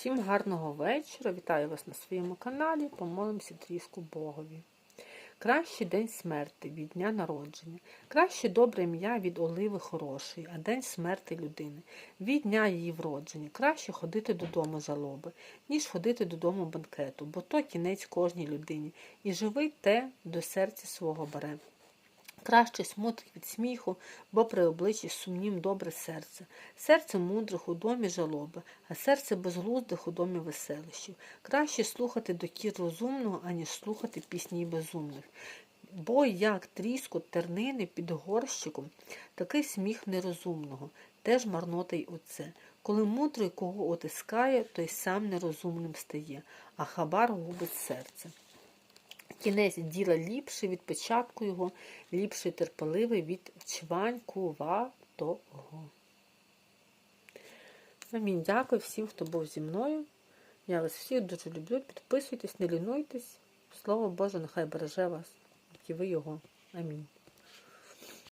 Всім гарного вечора. Вітаю вас на своєму каналі. Помолимося трішку Богові. Кращий день смерти від дня народження. Краще добре ім'я від оливи хорошої, а день смерти людини. Від дня її вродження. Краще ходити додому жалоби, ніж ходити додому банкету, бо то кінець кожній людині. І живий те до серця свого бере. Краще смуток від сміху, бо при обличчі сумнім добре серце. Серце мудрих у домі жалоби, а серце безглуздих у домі веселищів. Краще слухати докір розумного, аніж слухати пісні безумних. Бо як тріскот тернини під горщиком, такий сміх нерозумного, теж марнота й оце. Коли мудрий кого отискає, той сам нерозумним стає, а хабар губить серце. Кінець діла ліпший від початку його, ліпший терпеливий від чванькуватого. Амінь. Дякую всім, хто був зі мною. Я вас всіх дуже люблю. Підписуйтесь, не лінуйтесь. Слово Боже, нехай береже вас, як і ви його. Амінь.